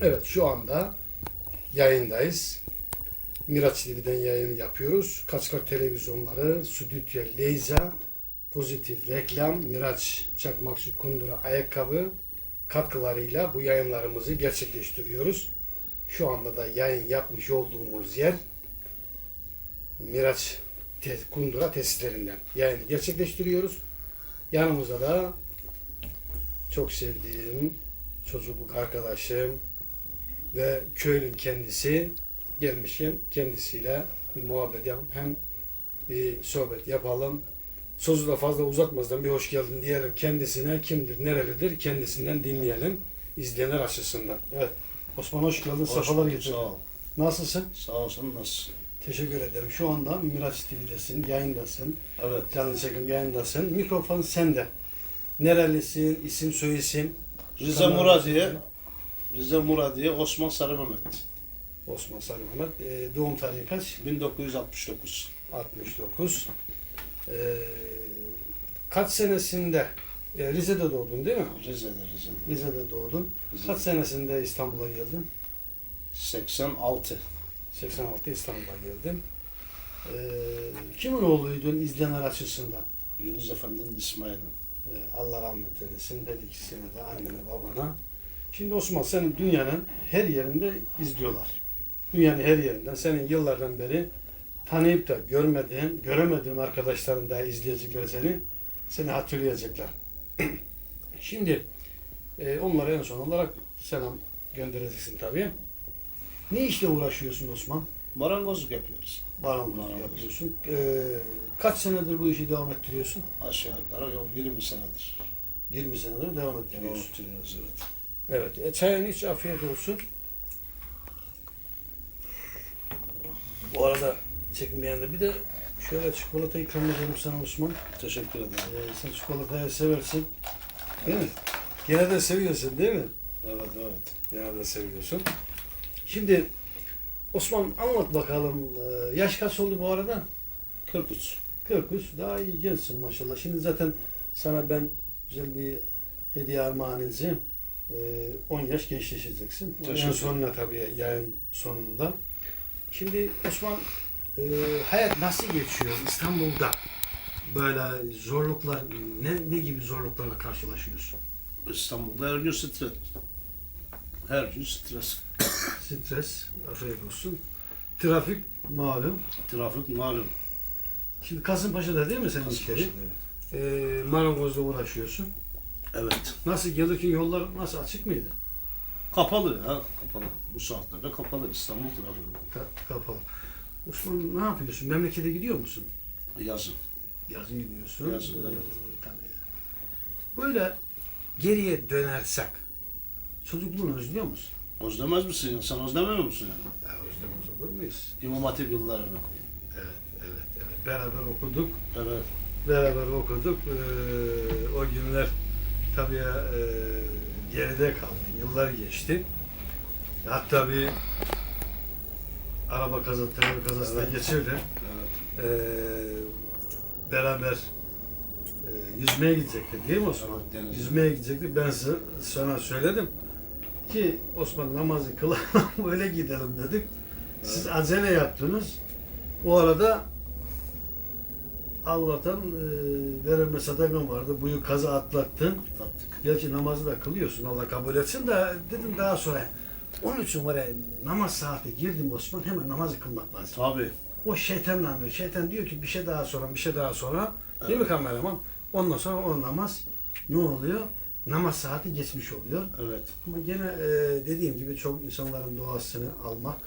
Evet şu anda yayındayız. Miraç TV'den yayın yapıyoruz. Kaçkar televizyonları, Stüdyo Leyza, Pozitif Reklam, Miraç Çakmakçı Kundura Ayakkabı katkılarıyla bu yayınlarımızı gerçekleştiriyoruz. Şu anda da yayın yapmış olduğumuz yer Miraç Kundura tesislerinden yayını gerçekleştiriyoruz. Yanımızda da çok sevdiğim çocukluk arkadaşım ve köylün kendisi gelmişken kendisiyle bir muhabbet yapıp hem bir sohbet yapalım. Sözü da fazla uzatmadan bir hoş geldin diyelim kendisine. Kimdir, nerelidir kendisinden dinleyelim. izleyenler açısından. Evet. Osman hoş geldin. Hoş Safalar getirdin. Sağ ol. Nasılsın? Sağ olsun nasıl? Teşekkür ederim. Şu anda Miraç TV'desin, yayındasın. Evet. Canlı çekim yayındasın. Mikrofon sende. Nerelisin, isim soyisim? Rize Muradiye. Rize Muradiye Osman Sarı Mehmet. Osman Sarı Mehmet. Ee, doğum tarihi kaç? 1969. 69. Ee, kaç senesinde e, Rize'de doğdun değil mi? Rize'de Rize'de. Rize'de doğdun. Rize'de. Kaç senesinde İstanbul'a geldin? 86. 86 İstanbul'a geldin. Ee, kimin oğluydun izleyenler açısından? Yunus Efendi'nin İsmail'in. Ee, Allah rahmet eylesin her ikisine de annene babana. Şimdi Osman senin dünyanın her yerinde izliyorlar. Dünyanın her yerinden senin yıllardan beri tanıyıp da görmediğin, göremediğin arkadaşların da izleyecekler seni. Seni hatırlayacaklar. Şimdi e, onlara en son olarak selam göndereceksin tabii. Ne işle uğraşıyorsun Osman? Marangozluk yapıyoruz. Marangozluk Marangoz. yapıyorsun. Ee, kaç senedir bu işi devam ettiriyorsun? Aşağı yukarı yol 20 senedir. 20 senedir devam Devam ettiriyorsun. ettiriyoruz evet. Evet. E, çayın iç afiyet olsun. Bu arada çekinmeyen de bir de şöyle çikolata ikram edelim sana Osman. Teşekkür ederim. Ee, sen çikolatayı seversin. Değil mi? Gene de seviyorsun değil mi? Evet evet. Gene de seviyorsun. Şimdi Osman anlat bakalım. Ee, yaş kaç oldu bu arada? 43. 43. Daha iyi gençsin maşallah. Şimdi zaten sana ben güzel bir hediye armağan edeceğim. Ee, 10 yaş gençleşeceksin. En Teşekkür sonuna tabii yayın sonunda. Şimdi Osman e, hayat nasıl geçiyor İstanbul'da? Böyle zorluklar, ne, ne gibi zorluklarla karşılaşıyorsun? İstanbul'da her gün stres. Her gün stres. Stres, afiyet olsun. Trafik malum. Trafik malum. Şimdi Kasımpaşa'da değil mi senin iş yeri? Ee, marangozla uğraşıyorsun. Evet. Nasıl gelirken yollar nasıl açık mıydı? Kapalı ya. Kapalı. Bu saatlerde kapalı İstanbul trafiği. Ka- kapalı. Osman ne yapıyorsun? Memlekete gidiyor musun? Yazın. Yazın gidiyorsun. Yazın, evet. Ee, tabii. Böyle geriye dönersek çocukluğunu özlüyor musun? Özlemez misin? Sen özlemiyor musun? Yani? Ya özlemez olur muyuz? İmam Hatip yıllarını. Evet, evet, evet. Beraber okuduk. Evet. Beraber okuduk. Ee, o günler tabii e, geride kaldı. Yıllar geçti. Hatta bir araba kazası, trafik kazasına Evet. geçirdi. Evet. Ee, beraber e, yüzmeye gidecektik değil mi Osman? Evet. Yüzmeye gidecektik. Ben size, sana söyledim ki Osman namazı kılalım böyle gidelim dedik. Siz acele yaptınız. O arada Allah'tan e, verilme sadakan vardı. Buyu kaza atlattın. Tattık. Gerçi namazı da kılıyorsun. Allah kabul etsin de dedim daha sonra. Onun için var ya namaz saati girdim Osman hemen namazı kılmak lazım. Tabii. O şeytanla diyor. Şeytan diyor ki bir şey daha sonra, bir şey daha sonra. Değil mi Evet. kameraman? Ondan sonra o namaz ne oluyor? Namaz saati geçmiş oluyor. Evet. Ama gene e, dediğim gibi çok insanların duasını almak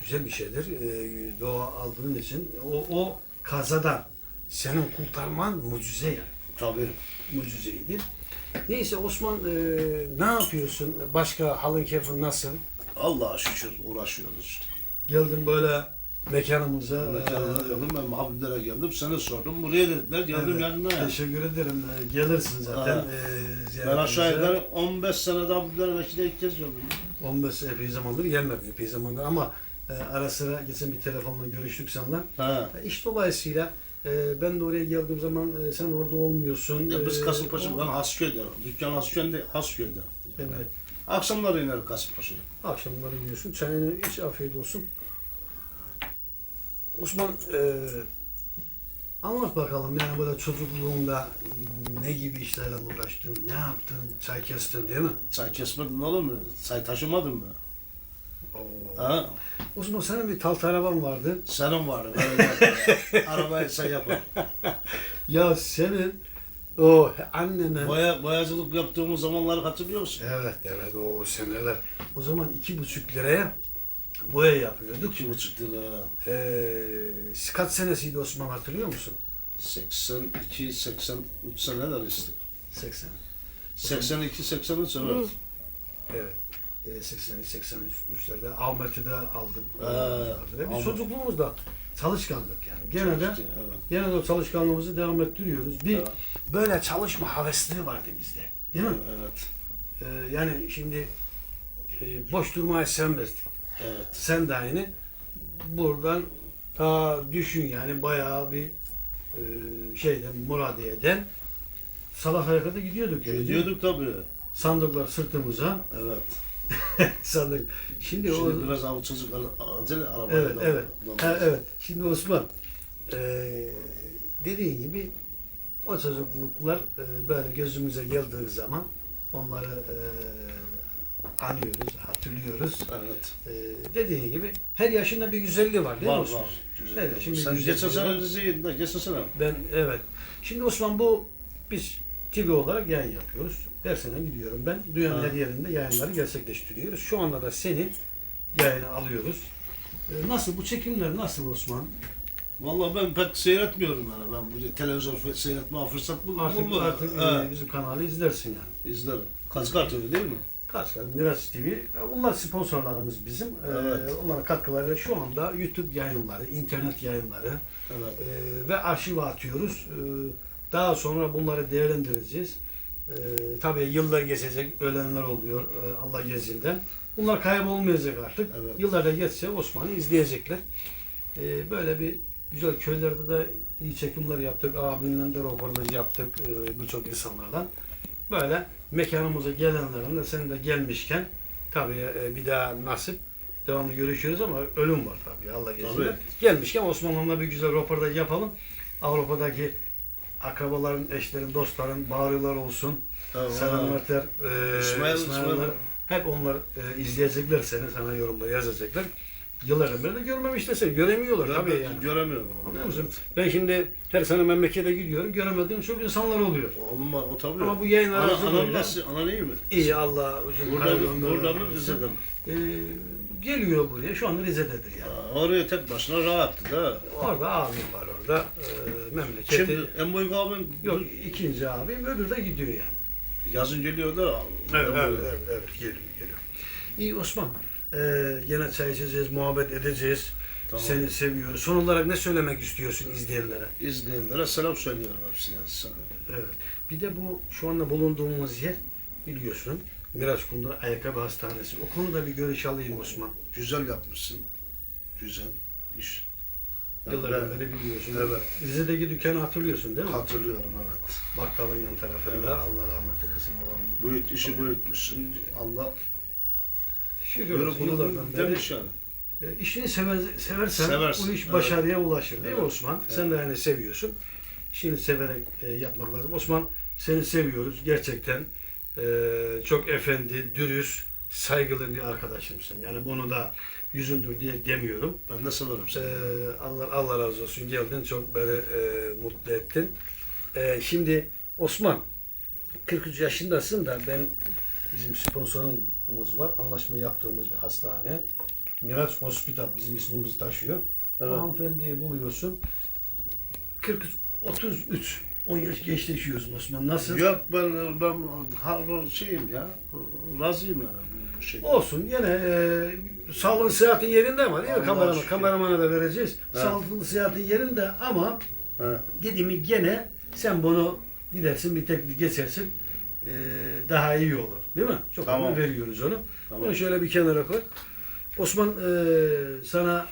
güzel bir şeydir. E, dua aldığın için o, o kazadan senin kurtarman mucize yani. Tabii. Mucizeydi. Neyse Osman e, ne yapıyorsun? Başka halın keyfin nasıl? Allah'a şükür uğraşıyoruz işte. Geldin böyle mekanımıza. Mekanına e, geldim ben Habiblere geldim. Seni sordum. Buraya dediler. Geldim Evet, yanına ya. Teşekkür ederim. Ee, Gelirsin zaten. Ha. Ee, Ben aşağı yukarı 15 senede Habiblere belki de ilk kez geldim. 15 epey zamandır gelmedim epey zamandır ama e, ara sıra geçen bir telefonla görüştük seninle. Ha. E, İş dolayısıyla e, ben de oraya geldiğim zaman e, sen orada olmuyorsun. Ya biz E, Kasımpaşa, o- ben Hasköy'de. Dükkan Hasköy'de. Hasköy'de. Evet. Akşamları iner Kasımpaşa'ya. Akşamları yiyorsun. Çayını iç afiyet olsun. Osman e, anlat bakalım yani böyle çocukluğunda ne gibi işlerle uğraştın, ne yaptın, çay kestin değil mi? Çay kesmedin olur mu? Çay taşımadın mı? Ha? Osman senin bir talt araban vardı. Senin var. Arabayı, arabayı sen yapar. Ya senin o annene... Boya, boyacılık yaptığımız zamanları hatırlıyor musun? Evet evet o seneler. O zaman iki buçuk liraya boya yapıyorduk. İki buçuk lira. Ee, kaç senesiydi Osman hatırlıyor musun? 82, 83 seneler işte. 80. 82, 83 evet. Evet. E, 82 83'lerde Ahmet'i de aldık. Ee, Biz Ahmet. çocukluğumuzda çalışkandık yani. Gene de evet. gene de o çalışkanlığımızı devam ettiriyoruz. Bir Evet. böyle çalışma havesleri vardı bizde. Değil mi? Evet. Ee, yani şimdi e, boş durmayı sevmezdik. Evet. Sen de aynı. Buradan ta düşün yani bayağı bir e, şeyden Muradiye'den Salah'a kadar gidiyorduk. yani. Gidiyorduk tabii. Sandıklar sırtımıza. Evet. Sandık. Şimdi, o Şimdi biraz av çocuk acele arabaya Evet, da- evet. da- Ha, evet. Şimdi Osman eee dediğin gibi o çocukluklar eee, böyle gözümüze geldiği zaman onları eee, anıyoruz, hatırlıyoruz. Evet. Eee dediğin gibi her yaşında bir güzelliği var değil mi Var Osman? var. Güzel. Evet, şimdi Sen geçen sene var. De geçen sene. Ben evet. Şimdi Osman bu biz TV olarak yayın yapıyoruz. Her sene gidiyorum ben. Dünyanın her yerinde yayınları gerçekleştiriyoruz. Şu anda da seni yayına alıyoruz. Ee, nasıl bu çekimler nasıl Osman? Vallahi ben pek seyretmiyorum yani. Ben bu televizyon fe- seyretme fırsat bul Artık bulmadım. artık e, bizim kanalı izlersin yani. izlerim. Kaç kart öyle değil mi? Kaç kadar Miraç TV. e, Onlar sponsorlarımız bizim. Ee, Evet. onların katkılarıyla şu anda YouTube yayınları, internet yayınları Evet. e, ve arşive atıyoruz. E, daha sonra bunları değerlendireceğiz. E, tabii yıllar geçecek, ölenler oluyor e, Allah gezinden. Bunlar kaybolmayacak artık. Evet. Yıllar da geçse Osman'ı izleyecekler. E, böyle bir güzel köylerde de iyi çekimler yaptık. Abinle de röportaj yaptık e, birçok insanlardan. Böyle mekanımıza gelenlerin de sen de gelmişken tabii e, bir daha nasip devamlı görüşüyoruz ama ölüm var tabii Allah. Tabii. Gelmişken Osmanlı'na bir güzel röportaj yapalım. Avrupa'daki akrabaların, eşlerin, dostların bağrılar olsun. Evet. Selamlar der. E, İsmail. İsmail. Hep onlar e, izleyecekler seni, sana yorumda yazacaklar. Yıllardan beri de görmemişler seni. Göremiyorlar Ben tabii yani. göremiyorum. Anlıyor musun? Ben şimdi her sene memlekete gidiyorum. Göremediğim çok insanlar oluyor. Var, o tabii. Ama bu yayın ana, aracılığıyla- ana nasıl? Ana iyi mi? İyi Allah Burada Burada mı? Rize'de mi? Ee, geliyor buraya. Şu anda Rize'dedir yani. Aa, Oraya tek başına rahattı da. Orada abim var orada. Ee, memleketi. Şimdi en büyük abim Yok ikinci abim öbürü de gidiyor yani. yazın geliyor da. Evet, evet, evet, evet, geliyor, geliyor. İyi Osman, ee, yine çay içeceğiz, muhabbet edeceğiz. Tamam. Seni seviyoruz. Son olarak ne söylemek istiyorsun izleyenlere? İzleyenlere selam söylüyorum hepsine. Sana. Evet. Bir de bu şu anda bulunduğumuz yer biliyorsun Miraç Kundura Ayakkabı Hastanesi. O konuda bir görüş alayım Osman. Güzel yapmışsın. Güzel iş. Yani Yıllardan ben beri biliyorsun. Evet. Rize'deki dükkanı hatırlıyorsun değil mi? hatırlıyorum evet. Bakkalın yan tarafında. Evet. Allah rahmet eylesin babam. Büyüt, işi büyütmüşsün. Allah Şükür olsun yıllardan beri. demiş yani. E, işini sever, seversen Seversin, bu iş evet. başarıya ulaşır değil mi Evet, Osman? evet. Sen de yani seviyorsun. İşini severek e, yapmak lazım. Osman seni seviyoruz. Gerçekten çok efendi, dürüst, saygılı bir arkadaşımsın. Yani bunu da yüzündür diye demiyorum. Ben de severim seni. E, Allah Allah razı olsun geldin. Çok beni e, mutlu ettin. E, şimdi Osman 43 yaşındasın da ben bizim sponsorumuz var. Anlaşma yaptığımız bir hastane. Miraç Hospital bizim ismimizi taşıyor. Evet. O hanımefendiyi buluyorsun. 43, 33. 10 yaş gençleşiyorsun Osman. Nasıl? Yok ben ben ha, şeyim ya. Razıyım yani bu, bu şey. Olsun. Yine e, sağlığın sıhhatin yerinde var değil mi? Allah'a Kamerama, şükür. kameramana da vereceğiz. Evet. Sağlığın sıhhatin yerinde ama Ha. dediğimi gene sen bunu gidersin bir teknik geçersin e, daha iyi olur. Değil mi? Çok Tamam. önem veriyoruz onu. Tamam. Bunu şöyle bir kenara koy. Osman e, sana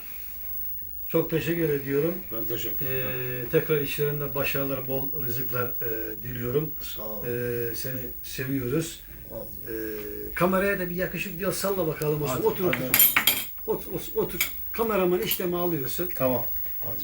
çok teşekkür ediyorum. Ben teşekkür ederim. E, tekrar işlerinde başarılar, bol rızıklar e, diliyorum. Sağ ol. E, seni seviyoruz. Ee, kameraya da bir yakışık diyor salla bakalım. Hadi, Otur, hadi. otur, otur, otur. Kameraman işlemi alıyorsun. Tamam. Hadi.